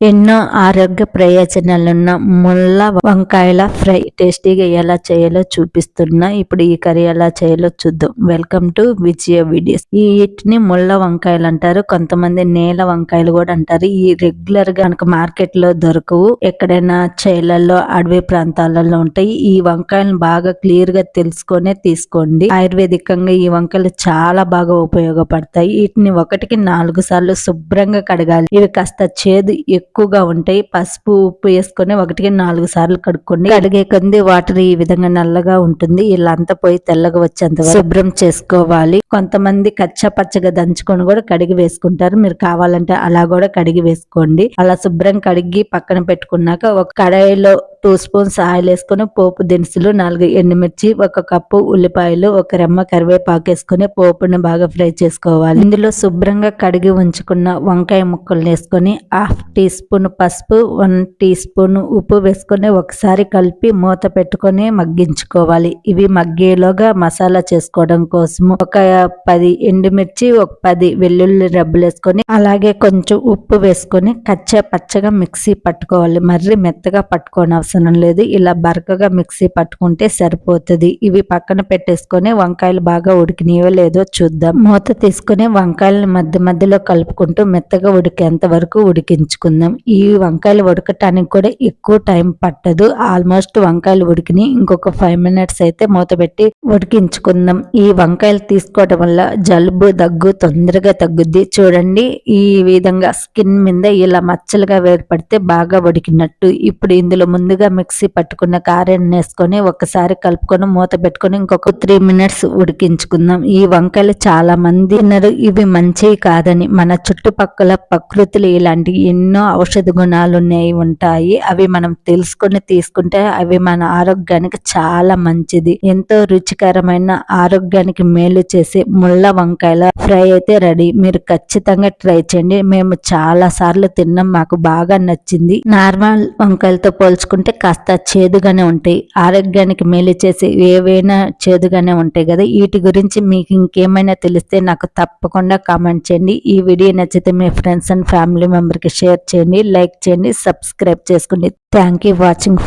ఎన్నో ఆరోగ్య ప్రయోజనాలున్న ముళ్ళ వంకాయల ఫ్రై టేస్టీగా ఎలా చేయాలో చూపిస్తున్నా ఇప్పుడు ఈ కర్రీ ఎలా చేయాలో చూద్దాం. వెల్కమ్ టు విజయ వీడియోస్ ఈ వీటిని ముళ్ళ వంకాయలు అంటారు. కొంతమంది నేల వంకాయలు కూడా అంటారు. ఈ రెగ్యులర్గా మనకు మార్కెట్లో దొరకవు. ఎక్కడైనా చేలల్లో అడవి ప్రాంతాలలో ఉంటాయి. ఈ వంకాయలను బాగా క్లియర్గా తెలుసుకొనే తీసుకోండి. ఆయుర్వేదికంగా ఈ వంకాయలు చాలా బాగా ఉపయోగపడతాయి. వీటిని ఒకటికి నాలుగు సార్లు శుభ్రంగా కడగాలి. ఇవి కాస్త చేదు ఎక్కువగా ఉంటాయి పసుపు ఉప్పు వేసుకొని ఒకటికి నాలుగు సార్లు కడుక్కోండి కడిగే కొంది వాటర్ ఈ విధంగా నల్లగా ఉంటుంది. ఇలా అంతా పోయి తెల్లగా వచ్చేంత శుభ్రం చేసుకోవాలి. కొంతమంది కచ్చా పచ్చగా దంచుకొని కూడా కడిగి వేసుకుంటారు. మీరు కావాలంటే అలా కూడా కడిగి వేసుకోండి. అలా శుభ్రం కడిగి పక్కన పెట్టుకున్నాక ఒక కడాయిలో టూ స్పూన్స్ ఆయిల్ వేసుకొని పోపు దినుసులు నాలుగు ఎండుమిర్చి ఒక కప్పు ఉల్లిపాయలు ఒక రెమ్మ కరివేపాకు వేసుకొని పోపుని బాగా ఫ్రై చేసుకోవాలి. ఇందులో శుభ్రంగా కడిగి ఉంచుకున్న వంకాయ ముక్కలు వేసుకొని హాఫ్ టీ స్పూన్ స్పూన్ పసుపు వన్ టీ స్పూన్ ఉప్పు వేసుకొని ఒకసారి కలిపి మూత పెట్టుకొని మగ్గించుకోవాలి. ఇవి మగ్గేలోగా మసాలా చేసుకోవడం కోసము. ఒక పది ఎండుమిర్చి ఒక పది వెల్లుల్లి రబ్బులు వేసుకొని అలాగే కొంచెం ఉప్పు వేసుకొని కచ్చా పచ్చగా మిక్సీ పట్టుకోవాలి. మర్రి మెత్తగా పట్టుకోని అవసరం లేదు. ఇలా బరకగా మిక్సీ పట్టుకుంటే సరిపోతుంది. ఇవి పక్కన పెట్టేసుకొని వంకాయలు బాగా ఉడికినాయో లేదో చూద్దాం. మూత తీసుకొని వంకాయలను మధ్య మధ్యలో కలుపుకుంటూ మెత్తగా ఉడికేంత వరకు ఉడికించుకుందాం. ఈ వంకాయలు ఉడకటానికి కూడా ఎక్కువ టైం పట్టదు. ఆల్మోస్ట్ వంకాయలు ఉడికిని ఇంకొక ఫైవ్ మినిట్స్ అయితే మూత పెట్టి ఉడికించుకుందాం. ఈ వంకాయలు తీసుకోవడం వల్ల జలుబు దగ్గు తొందరగా తగ్గుద్ది. చూడండి ఈ విధంగా స్కిన్ మీద ఇలా మచ్చలుగా వేర్పడితే బాగా ఉడికినట్టు. ఇప్పుడు ఇందులో ముందుగా మిక్సీ పట్టుకున్న కారాన్ని వేసుకొని ఒకసారి కలుపుకొని మూత పెట్టుకొని ఇంకొక త్రీ మినిట్స్ ఉడికించుకుందాం. ఈ వంకాయలు చాలా మంది తిన్నారు. ఇవి మంచివి కాదని మన చుట్టుపక్కల ప్రకృతిలో ఇలాంటి ఎన్నో ఔషధ గుణాలు ఉన్నాయి ఉంటాయి. అవి మనం తెలుసుకొని తీసుకుంటే అవి మన ఆరోగ్యానికి చాలా మంచిది. ఎంతో రుచికరమైన ఆరోగ్యానికి మేలు చేసే ముళ్ళ వంకాయల ఫ్రై అయితే రెడీ. మీరు ఖచ్చితంగా ట్రై చేయండి. మేము చాలా సార్లు తిన్నాం మాకు బాగా నచ్చింది. నార్మల్ వంకాయలతో పోల్చుకుంటే కాస్త చేదుగానే ఉంటాయి. ఆరోగ్యానికి మేలు చేసి ఏవైనా చేదుగానే ఉంటాయి కదా. వీటి గురించి మీకు ఇంకేమైనా తెలిస్తే నాకు తప్పకుండా కామెంట్ చేయండి. ఈ వీడియో నచ్చితే మీ ఫ్రెండ్స్ అండ్ ఫ్యామిలీ మెంబర్కి షేర్ చేయండి. లైక్ చేయండి సబ్స్క్రైబ్ చేసుకోండి. Thank you watching